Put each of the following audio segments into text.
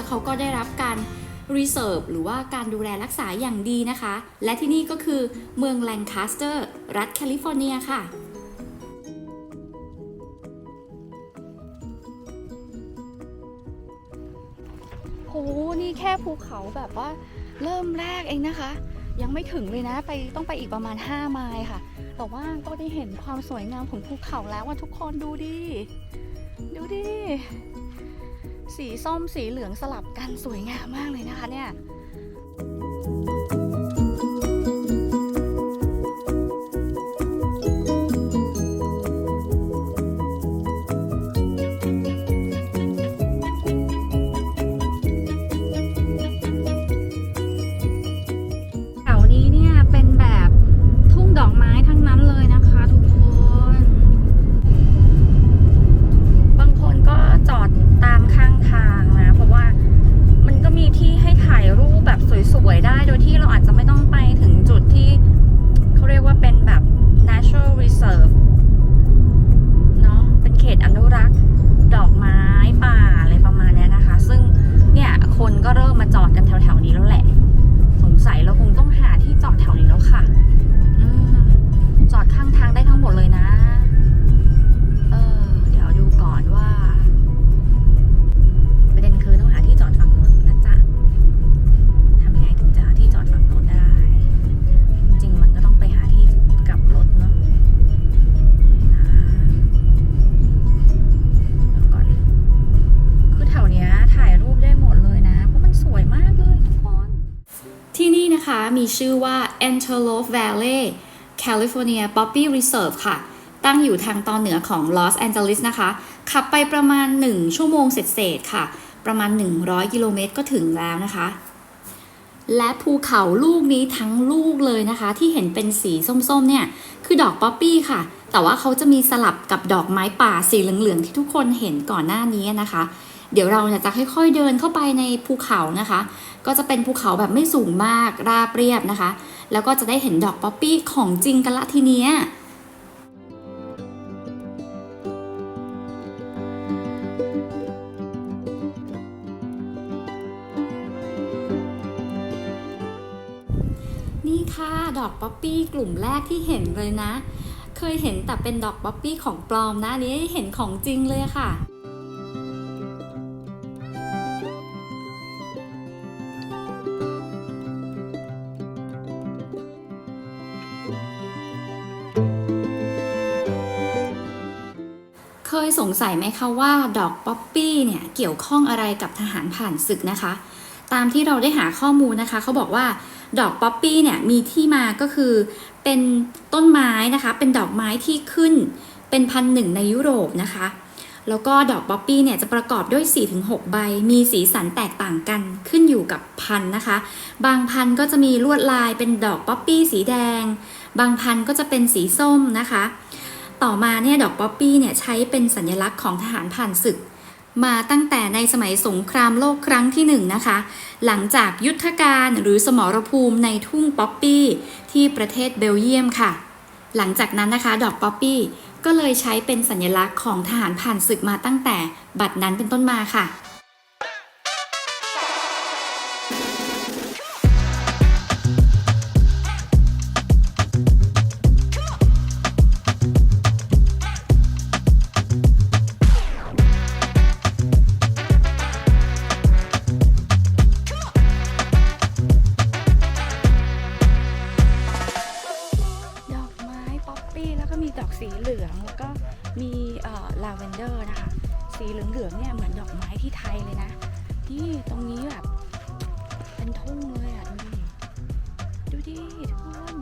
และเขาก็ได้รับการรีเซิร์ฟหรือว่าการดูแลรักษาอย่างดีนะคะ และที่นี่ก็คือเมืองแลงคาสเตอร์ รัฐแคลิฟอร์เนียค่ะโหนี่แค่ภูเขาแบบว่าเริ่มแรกเองนะคะ ยังไม่ถึงเลยนะไปต้องไปอีกประมาณ 5 ไมล์ค่ะ แต่ว่าก็ได้เห็นความสวยงามของภูเขาแล้วว่าทุกคนดูดิ ดูดิ สีส้มสีเหลืองสลับกันสวยงามมากเลยนะคะเนี่ยแถวนี้เนี่ยเป็นแบบทุ่งดอกไม้ทั้งนั้นเลยนะคะ สวยๆได้ โดยที่เราอาจจะไม่ต้องไปถึงจุดที่เขาเรียกว่าเป็นแบบ natural reserve เนาะเป็นเขตอนุรักษ์ มีชื่อว่า Antelope Valley California Poppy Reserve ค่ะ ตั้งอยู่ทางตอนเหนือของลอสแอนเจลิสนะคะ ขับไปประมาณ 1 ชั่วโมงเศษๆค่ะ ประมาณ 100 กิโลเมตรก็ถึงแล้วนะคะ และภูเขาลูกนี้ทั้งลูกเลยนะคะ ที่เห็นเป็นสีส้มๆเนี่ย คือดอกป๊อปปี้ค่ะ แต่ว่าเขาจะมีสลับกับดอกไม้ป่าสีเหลืองๆที่ทุกคนเห็นก่อนหน้านี้นะคะ เดี๋ยวเราเนี่ยจะค่อยๆเดินเข้าไปในภูเขานะคะ ก็จะเป็นภูเขาแบบไม่สูงมากราบเรียบนะคะ แล้วก็จะได้เห็นดอกป๊อปปี้ของจริงกันละทีเนี้ยนี่ค่ะดอกป๊อปปี้กลุ่มแรกที่เห็นเลยนะ เคยเห็นแต่เป็นดอกป๊อปปี้ของปลอมนะนี้เห็นของจริงเลยค่ะ เคยสงสัยไหมคะว่าดอกป๊อปปี้เนี่ยเกี่ยวข้องอะไรกับทหารผ่านศึกนะคะ ตามที่เราได้หาข้อมูลนะคะเขาบอกว่าดอกป๊อปปี้เนี่ยมีที่มาก็คือเป็นต้นไม้นะคะ เป็นดอกไม้ที่ขึ้นเป็นพันหนึ่งในยุโรปนะคะ แล้วก็ดอกป๊อปปี้เนี่ยจะประกอบด้วย 4-6 ใบ มีสีสันแตกต่างกันขึ้นอยู่กับพันธุ์นะคะ บางพันธุ์ก็จะมีลวดลายเป็นดอกป๊อปปี้สีแดง บางพันธุ์ก็จะเป็นสีส้มนะคะ ต่อมาเนี่ยดอกป๊อปปี้เนี่ยใช้เป็นสัญลักษณ์ของทหารผ่านศึก มาตั้งแต่ในสมัยสงครามโลกครั้งที่หนึ่งนะคะ หลังจากยุทธการหรือสมรภูมิในทุ่งป๊อปปี้ที่ประเทศเบลเยียมค่ะ หลังจากนั้นนะคะดอกป๊อปปี้ก็เลยใช้เป็นสัญลักษณ์ของทหารผ่านศึกมาตั้งแต่บัดนั้นเป็นต้นมาค่ะูดิทุกคน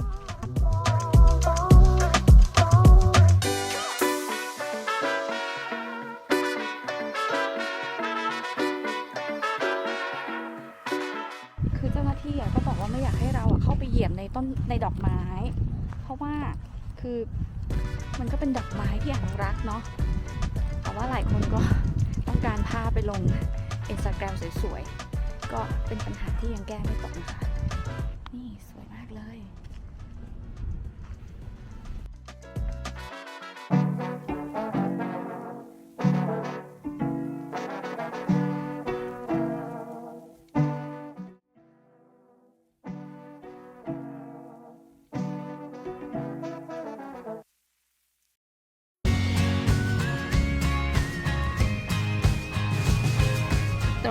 คือเจ้าหน้าที่อะก็บอกว่าไม่อยากให้เราอะเข้าไปเหยียบในต้นในดอกไม้ เพราะว่าคือมันก็เป็นดอกไม้ที่อนุรักษ์เนาะแต่ว่าหลายคนก็ต้องการพาไปลงอินสตาแกรมสวยๆ ก็เป็นปัญหาที่ยังแก้ไม่ตกนะคะ นี่สวยมากเลย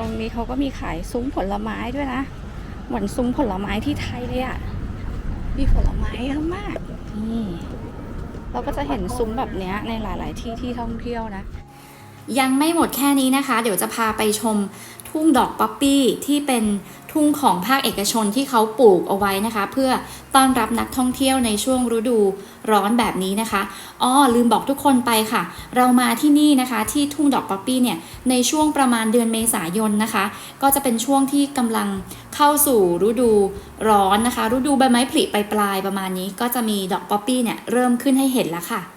รงนี้เขาก็มีขายซุ้มผลไม้ด้วยนะ เหมือนซุ้มผลไม้ที่ไทยเลยอะ่ะมีผลไม้เยอะมากนี่เราก็จะเห็นซุ้มแบบเนี้ยในหลาย ๆ ที่ที่ท่องเที่ยวนะ ยังไม่หมดแค่นี้นะคะ เดี๋ยวจะพาไปชมทุ่งดอกป๊อปปี้ที่เป็น ทุ่งของภาคเอกชนที่เขาปลูกเอาไว้นะคะ เพื่อต้อนรับนักท่องเที่ยวในช่วงฤดูร้อนแบบนี้นะคะอ้อลืมบอกทุกคนไปค่ะ เรามาที่นี่นะคะที่ทุ่งดอกป๊อปปี้เนี่ยในช่วงประมาณเดือนเมษายนนะคะ ก็จะเป็นช่วงที่กำลังเข้าสู่ฤดูร้อนนะคะฤดูใบไม้ผลิปลายประมาณนี้ ก็จะมีดอกป๊อปปี้เนี่ยเริ่มขึ้นให้เห็นแล้วค่ะ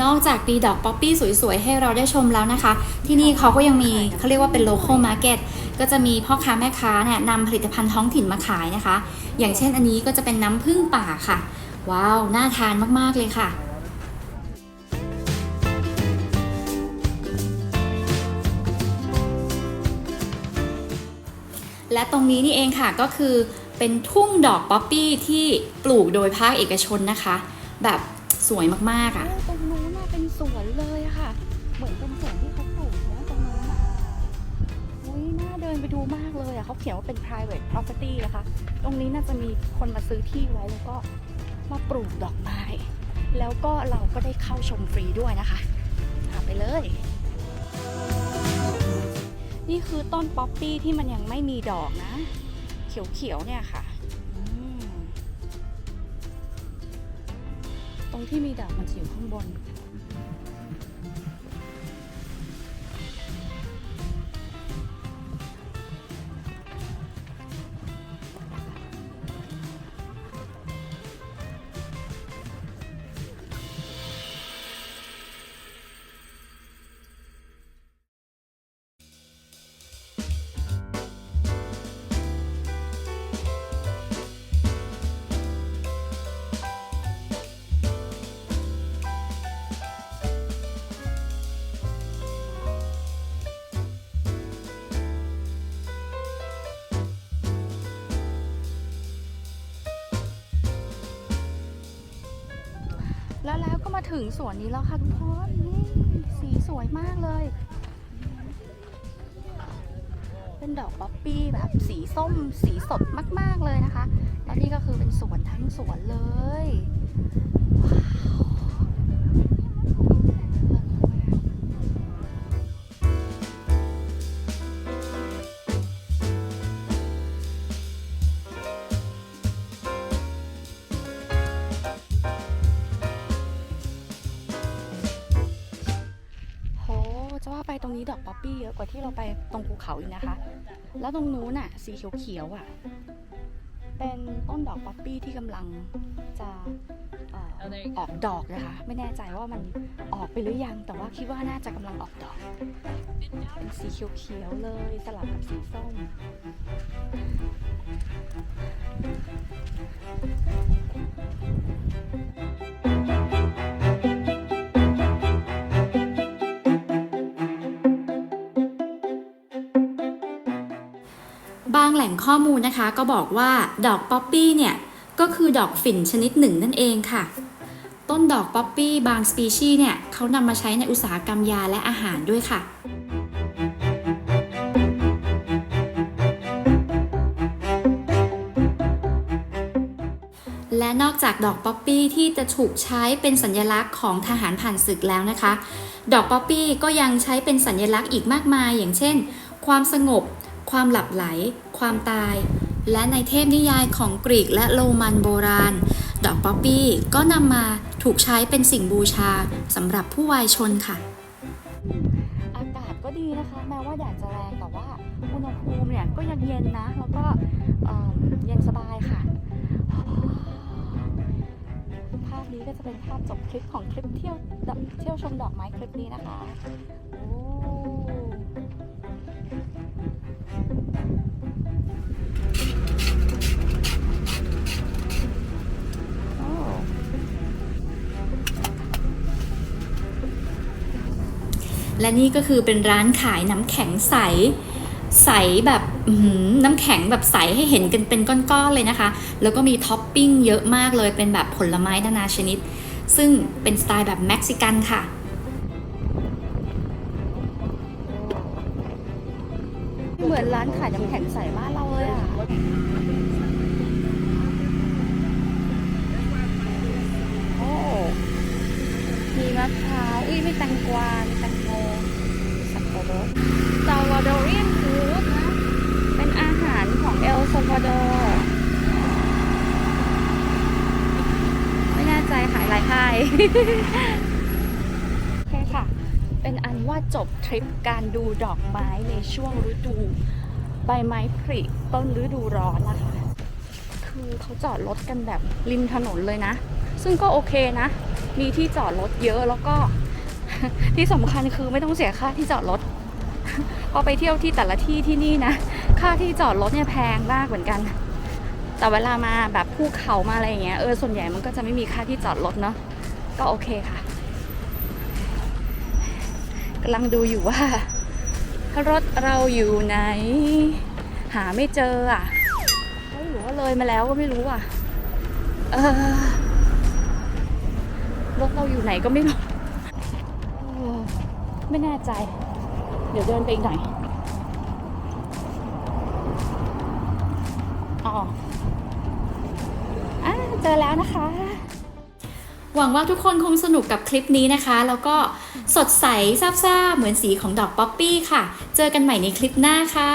นอกจากมีดอกป๊อปปี้สวยๆ ให้เราได้ชมแล้วนะคะ ที่นี่เขาก็ยังมีเขาเรียกว่าเป็น local market ก็จะมีพ่อค้าแม่ค้าเนี่ยนำผลิตภัณฑ์ท้องถิ่นมาขายนะคะ อย่างเช่นอันนี้ก็จะเป็นน้ำผึ้งป่าค่ะ ว้าว น่าทานมากๆเลยค่ะและตรงนี้นี่เองค่ะก็คือเป็นทุ่งดอกป๊อปปี้ที่ปลูกโดยภาคเอกชนนะคะ แบบสวยมากๆอะตรงนู้นน่ะ ดูมากเลยอะเขาเขียนว่าเป็น private property นะคะ ตรงนี้น่าจะมีคนมาซื้อที่ไว้แล้วก็มาปลูกดอกไม้ แล้วก็เราก็ได้เข้าชมฟรีด้วยนะคะาไปเลย นี่คือต้นป๊อปปี้ที่มันยังไม่มีดอกนะ เขียวๆเนี่ยค่ะ ตรงที่มีดอกมันจะอยู่ข้างบน ถึงสวนนี้แล้วค่ะทุกคนนี่สีสวยมากเลย เป็นดอกป๊อปปี้แบบสีส้มสีสดมาก ๆ เลยนะคะ แล้วนี่ก็คือเป็นสวนทั้งสวนเลย ว้าว จะว่าไปตรงนี้ดอกป๊อปปี้เยอะกว่าที่เราไปตรงภูเขาอีกนะคะ แล้วตรงนู้นอะ สีเขียวๆอะ เป็นต้นดอกป๊อปปี้ที่กำลังจะเออออกดอกนะคะ ไม่แน่ใจว่ามันออกไปหรือยัง แต่ว่าคิดว่าน่าจะกำลังออกดอก เป็นสีเขียวๆเลยสลับกับสีส้ม ล่งข้อมูลนะคะ ก็บอกว่าดอกป๊อปปี้เนี่ยก็คือดอกฝิ่นชนิดหนึ่งนั่นเองค่ะ ต้นดอกป๊อปปี้บางสปีชีส์เนี่ยเขานำมาใช้ในอุตสาหกรรมยาและอาหารด้วยค่ะและนอกจากดอกป๊อปปี้ที่จะถูกใช้เป็นสัญลักษณ์ของทหารผ่านศึกแล้วนะคะ ดอกป๊อปปี้ก็ยังใช้เป็นสัญลักษณ์อีกมากมาย อย่างเช่น ความสงบ ความหลับไหล ความตาย และในเทพนิยายของกรีกและโรมันโบราณ ดอกป๊อปปี้ก็นำมาถูกใช้เป็นสิ่งบูชาสำหรับผู้วายชนค่ะ อากาศก็ดีนะคะ แม้ว่าแดดจะแรงแต่ว่าอุณหภูมิเนี่ยก็ยังเย็นนะ แล้วก็เย็นสบายค่ะภาพนี้ก็จะเป็นภาพจบคลิปของคลิปเที่ยวเที่ยวชมดอกไม้คลิปนี้นะคะ และนี่ก็คือเป็นร้านขายน้ำแข็งใส ใสแบบน้ำแข็งแบบใสให้เห็นกันเป็นก้อนๆเลยนะคะ แล้วก็มีท็อปปิ้งเยอะมากเลยเป็นแบบผลไม้นานาชนิด ซึ่งเป็นสไตล์แบบเม็กซิกันค่ะเหมือนร้านขายน้ำแข็งใสบ้านเราเลยอะโอ้มีมะพร้าวอุ้ยมีแตงกวามีแตงโมมีสับปะรด ซาวาดเรีนฟู้ดนะเป็นอาหารของเอลซาวาดอร์ไม่แน่ใจขายหลายค่ายโอเคค่ะ เป็นอันว่าจบทริปการดูดอกไม้ในช่วงฤดูใบไม้ผลิต้นฤดูร้อนนะคะ คือเขาจอดรถกันแบบริมถนนเลยนะ ซึ่งก็โอเคนะ มีที่จอดรถเยอะแล้วก็ที่สำคัญคือไม่ต้องเสียค่าที่จอดรถ พอไปเที่ยวที่แต่ละที่ที่นี่นะ ค่าที่จอดรถเนี่ยแพงมากเหมือนกัน แต่เวลามาแบบภูเขามาอะไรอย่างเงี้ยเออส่วนใหญ่มันก็จะไม่มีค่าที่จอดรถเนาะก็โอเคค่ะกำลังดูอยู่ว่ารถเราอยู่ไหน หาไม่เจออะเฮ้ยหรือว่าเลยมาแล้วก็ไม่รู้อะเออรถเราอยู่ไหนก็ไม่รู้ไม่แน่ใจ เดี๋ยวเดินไปอีกหน่อยอ๋ออ่าเจอแล้วนะคะ หวังว่าทุกคนคงสนุกกับคลิปนี้นะคะ แล้วก็สดใสซาบซ่าเหมือนสีของดอกป๊อปปี้ค่ะ เจอกันใหม่ในคลิปหน้าค่ะ